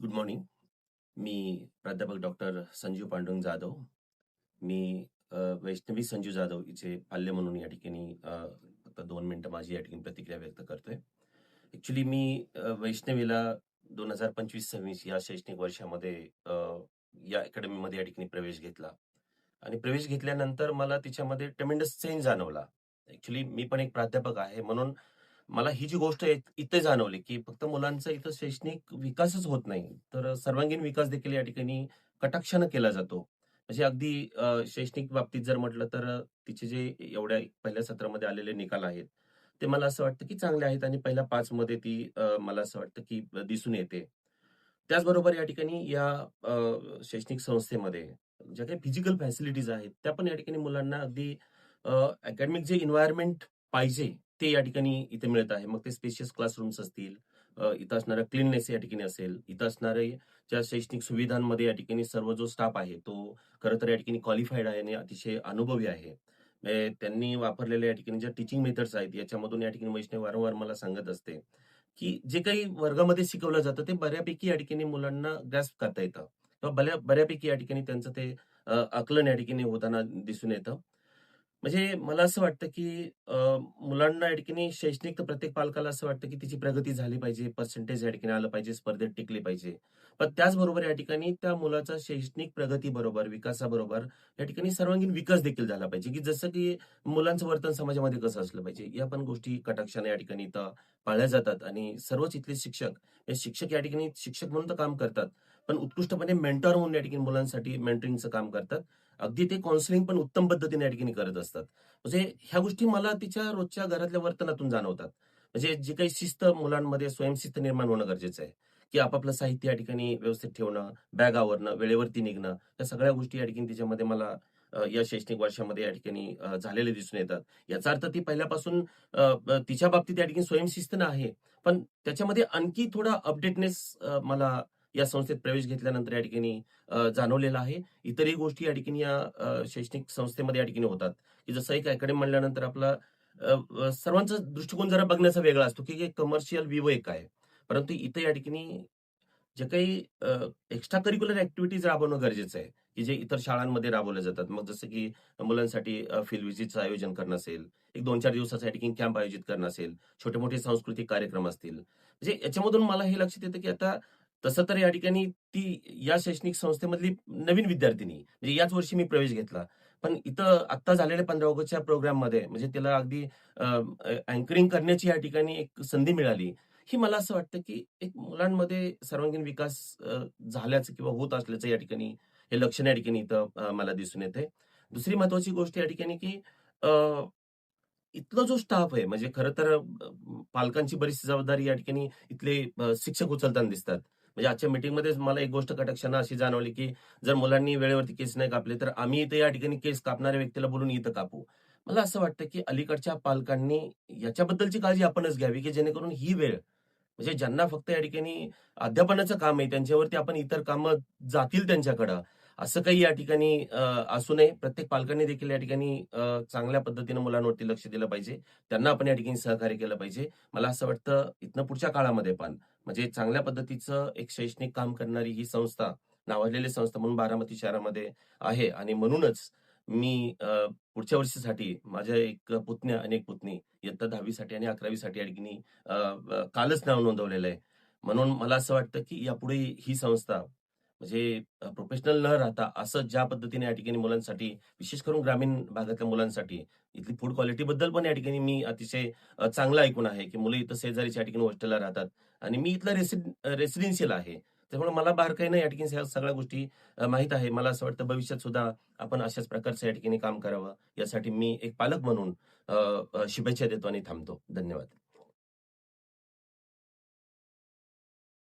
Good morning मी प्राध्यापक doctor Sanjeev Pandurang Jadhav. मी वैष्णवी संजीव जाधव हिचे पाल्य म्हणून या ठिकाणी फक्त दोन मिनटं माझी या ठिकाणी प्रतिक्रिया व्यक्त करतोय. ऍक्च्युली मी वैष्णवीला दोन हजार पंचवीस सव्वीस या शैक्षणिक वर्षामध्ये या अकॅडमीमध्ये या ठिकाणी प्रवेश घेतला. आणि प्रवेश घेतल्यानंतर मला तिच्यामध्ये ट्रेमेंडस चेंज जाणवला. ऍक्च्युली मी पण एक प्राध्यापक आहे म्हणून मला ही जी गोष्ट इथे जाणवली की फक्त मुलांचा इथं शैक्षणिक विकासच होत नाही तर सर्वांगीण विकास देखील या ठिकाणी कटाक्षानं केला जातो. म्हणजे अगदी शैक्षणिक बाबतीत जर म्हटलं तर तिचे जे एवढ्या पहिल्या सत्रामध्ये आलेले निकाल आहेत ते मला असं वाटतं की चांगले आहेत आणि पहिल्या पाच मध्ये ती मला असं वाटतं की दिसून येते. त्याचबरोबर या ठिकाणी या शैक्षणिक संस्थेमध्ये ज्या काही फिजिकल फॅसिलिटीज आहेत त्या पण या ठिकाणी मुलांना अगदी अकॅडमिक जे इन्व्हायरमेंट पाहिजे ते या ठिकाणी इथे मिळत आहे. मग ते स्पेशियस क्लासरूम्स असतील इथं असणारा क्लीननेस या ठिकाणी असेल इथं असणारे ज्या शैक्षणिक सुविधांमध्ये या ठिकाणी सर्व जो स्टाफ आहे तो खरं तर या ठिकाणी क्वालिफाईड आहे आणि अतिशय अनुभवी आहे. त्यांनी वापरलेल्या या ठिकाणी ज्या टीचिंग मेथड्स आहेत याच्यामधून या ठिकाणी वैष्णव वारंवार मला सांगत असते की जे काही वर्गामध्ये शिकवलं जातं ते बऱ्यापैकी या ठिकाणी मुलांना ग्रॅस्प करता येतं. किंवा बऱ्या बऱ्यापैकी या ठिकाणी त्यांचं ते आकलन या ठिकाणी होताना दिसून येतं. म्हणजे मला असं वाटतं की मुलांना या ठिकाणी शैक्षणिक तर प्रत्येक पालकाला असं वाटतं की तिची प्रगती झाली पाहिजे पर्सेंटेज या ठिकाणी आलं पाहिजे स्पर्धेत टिकले पाहिजे. पण त्याचबरोबर या ठिकाणी त्या मुलाचा शैक्षणिक प्रगती बरोबर विकासाबरोबर या ठिकाणी सर्वांगीण विकास देखील झाला पाहिजे की जसं की मुलांचं वर्तन समाजामध्ये कसं असलं पाहिजे या पण गोष्टी कटाक्षाने या ठिकाणी पाळल्या जातात. आणि सर्वच इथले शिक्षक हे शिक्षक या ठिकाणी शिक्षक म्हणून तर काम करतात. पण उत्कृष्टपणे म्हणजे मेंटॉर म्हणून या ठिकाणी मुलांसाठी मेंटरिंगचं काम करतात. अगदी ते काउन्सिलिंग पण उत्तम पद्धतीने या ठिकाणी करत असतात. म्हणजे ह्या गोष्टी मला तिच्या रोजच्या घरातल्या वर्तनातून जाणवतात. म्हणजे जी काही शिस्त मुलांमध्ये स्वयंशिस्त निर्माण होणं गरजेचं आहे. की आपापलं साहित्य या ठिकाणी व्यवस्थित ठेवणं बॅग आवरणं वेळेवरती निघणं या सगळ्या गोष्टी या ठिकाणी तिच्यामध्ये मला या शैक्षणिक वर्षामध्ये या ठिकाणी झालेले दिसून येतात. याचा अर्थ ती पहिल्यापासून तिच्या बाबतीत या ठिकाणी स्वयंशिस्त आहे पण त्याच्यामध्ये आणखी थोडा अपडेटनेस मला या संस्थेत प्रवेश घेतल्यानंतर या ठिकाणी जाणवलेलं जाणवलेला आहे. इतरही गोष्टी या ठिकाणी या शैक्षणिक संस्थेमध्ये या ठिकाणी होतात. की जसं एक अकॅडमी म्हणल्यानंतर आपला सर्वांचा दृष्टिकोन जरा बघण्याचा वेगळा असतो की कमर्शियल विवो एक आहे. परंतु इथे या ठिकाणी जे काही एक्स्ट्रा करिक्युलर ऍक्टिव्हिटीज राबवणं गरजेचं आहे. की जे इतर शाळांमध्ये राबवल्या जातात. मग जसं की मुलांसाठी फील्ड विजिटचं आयोजन करणं असेल एक दोन चार दिवसाचा ठिकाणी कॅम्प आयोजित करणं असेल छोटे मोठे सांस्कृतिक कार्यक्रम असतील. म्हणजे याच्यामधून मला हे लक्षात येतं की आता तसं तर या ठिकाणी ती या शैक्षणिक संस्थेमधली नवीन विद्यार्थिनी म्हणजे याच वर्षी मी प्रवेश घेतला. पण इथं आत्ता झालेल्या पंधरा ऑगस्टच्या प्रोग्राममध्ये म्हणजे तिला अगदी अँकरिंग करण्याची या ठिकाणी एक संधी मिळाली. ही मला असं वाटतं की एक मुलांमध्ये सर्वांगीण विकास झाल्याचं किंवा होत असल्याचं या ठिकाणी हे लक्षण या ठिकाणी इथं मला दिसून येते दुसरी महत्वाची गोष्ट या ठिकाणी की इथला जो स्टाफ आहे म्हणजे खरं तर पालकांची बरीच जबाबदारी या ठिकाणी इथले शिक्षक उचलताना दिसतात. म्हणजे आजच्या मीटिंगमध्येच मला एक गोष्ट कटाक्षानं अशी जाणवली की जर मुलांनी वेळेवरती केस नाही कापले तर आम्ही इथे या ठिकाणी केस कापणाऱ्या व्यक्तीला बोलून इथं कापू. मला असं वाटतं की अलीकडच्या पालकांनी याच्याबद्दलची काळजी आपणच घ्यावी की जेणेकरून ही वेळ म्हणजे ज्यांना फक्त या ठिकाणी अध्यापनाचं काम आहे त्यांच्यावरती आपण इतर कामं जातील त्यांच्याकडं असं काही या ठिकाणी असू नये. प्रत्येक पालकांनी देखील या ठिकाणी चांगल्या पद्धतीने मुलांवरती लक्ष दिलं पाहिजे. त्यांना आपण या ठिकाणी सहकार्य केलं पाहिजे. मला असं वाटतं इथनं पुढच्या काळामध्ये पण म्हणजे चांगल्या पद्धतीचं एक शैक्षणिक काम करणारी ही संस्था नावाजलेली संस्था म्हणून बारामती शहरामध्ये आहे. आणि म्हणूनच मी पुढच्या वर्षीसाठी माझ्या एक पुतण्या आणि एक पुतणी इयत्ता दहावीसाठी आणि अकरावीसाठी या ठिकाणी कालच नाव नोंदवलेलं आहे. म्हणून मला असं वाटतं की यापुढे ही संस्था म्हणजे प्रोफेशनल न राहता असं ज्या पद्धतीने या ठिकाणी मुलांसाठी विशेष करून ग्रामीण भागातल्या मुलांसाठी इथली फूड क्वालिटी बद्दल पण या ठिकाणी मी अतिशय चांगलं ऐकून आहे की मुलं इथं शेजारीच्या ठिकाणी हॉस्टेलला राहतात. आणि मी इथला रेसिडेन्शियल आहे. त्यामुळे मला बारकाईनं या ठिकाणी ह्या सगळ्या गोष्टी माहीत आहे. मला असं वाटतं भविष्यात सुद्धा आपण अशाच प्रकारचं या ठिकाणी काम करावं. यासाठी मी एक पालक म्हणून शुभेच्छा देतो आणि थांबतो. धन्यवाद.